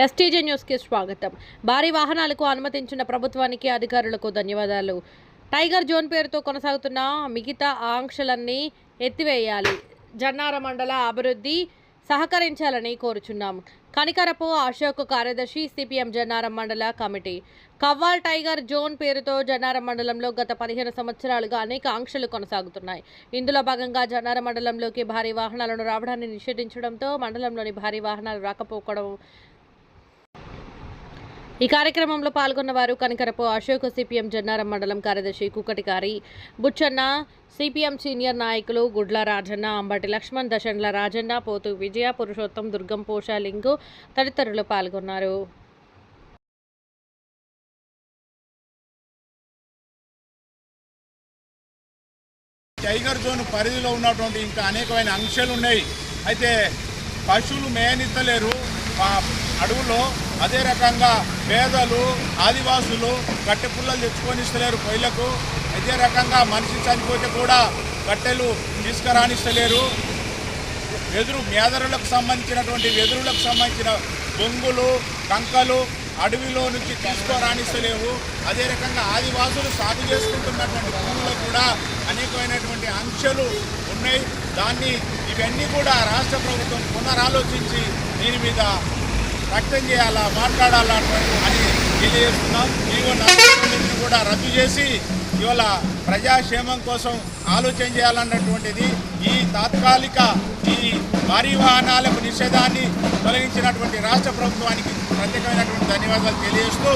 STJ న్యూస్కి స్వాగతం. భారీ వాహనాలకు అనుమతించిన ప్రభుత్వానికి అధికారులకు ధన్యవాదాలు. టైగర్ జోన్ పేరుతో కొనసాగుతున్న మిగతా ఆంక్షలన్నీ ఎత్తివేయాలి. జన్నార మండల అభివృద్ధి సహకరించాలని కోరుచున్నాం. కనికరపు అశోక్ కార్యదర్శి సిపిఎం జన్నారం మండల కమిటీ. కవ్వాల్ టైగర్ జోన్ పేరుతో జన్నారం మండలంలో గత పదిహేను సంవత్సరాలుగా అనేక ఆంక్షలు కొనసాగుతున్నాయి. ఇందులో భాగంగా జన్నారం మండలంలోకి భారీ వాహనాలను రావడాన్ని నిషేధించడంతో మండలంలోని భారీ వాహనాలు రాకపోకడం ఈ కార్యక్రమంలో పాల్గొన్న వారు కనకరపు అశోక్ సిపిఎం జన్నారం మండలం కార్యదర్శి కుక్కటికారి బుచ్చన్న సిపిఎం సీనియర్ నాయకులు గుడ్ల రాజన్న అంబటి లక్ష్మణ్ దశండ్ల రాజన్న పోతు విజయ పురుషోత్తం దుర్గం పోషాలింగు తదితరులు పాల్గొన్నారు. టైగర్ జోన్ పరిధిలో ఉన్నటువంటి ఇంకా అనేకమైన అంశాలు ఉన్నాయి అయితే పశువులు మేనిస్తలేరు అడవులో అదే రకంగా పేదలు ఆదివాసులు కట్టె పుల్లలు తెచ్చుకొని ఇస్తలేరు కొయ్యలకు అదే రకంగా మనిషి చనిపోతే కూడా కట్టెలు తీసుకురానిస్తలేరు. వెదురు మేదరులకు సంబంధించినటువంటి వెదురులకు సంబంధించిన బొంగులు కంకలు అడవిలో నుంచి తీసుకురానిస్తలేవు. అదే రకంగా ఆదివాసులు సాగు చేసుకుంటున్నటువంటి భూముల్లో కూడా అనేకమైనటువంటి ఆంక్షలు ఉన్నాయి. దాన్ని ఇవన్నీ కూడా రాష్ట్ర ప్రభుత్వం పునరాలోచించి దీని మీద వ్యక్తం చేయాలా మాట్లాడాలా అని తెలియజేస్తున్నాం. ఈవో నలభై కూడా రద్దు చేసి ఇవాళ ప్రజాక్షేమం కోసం ఆలోచన చేయాలన్నటువంటిది ఈ తాత్కాలిక ఈ భారీ వాహనాలకు నిషేధాన్ని తొలగించినటువంటి రాష్ట్ర ప్రభుత్వానికి ప్రత్యేకమైనటువంటి ధన్యవాదాలు తెలియజేస్తూ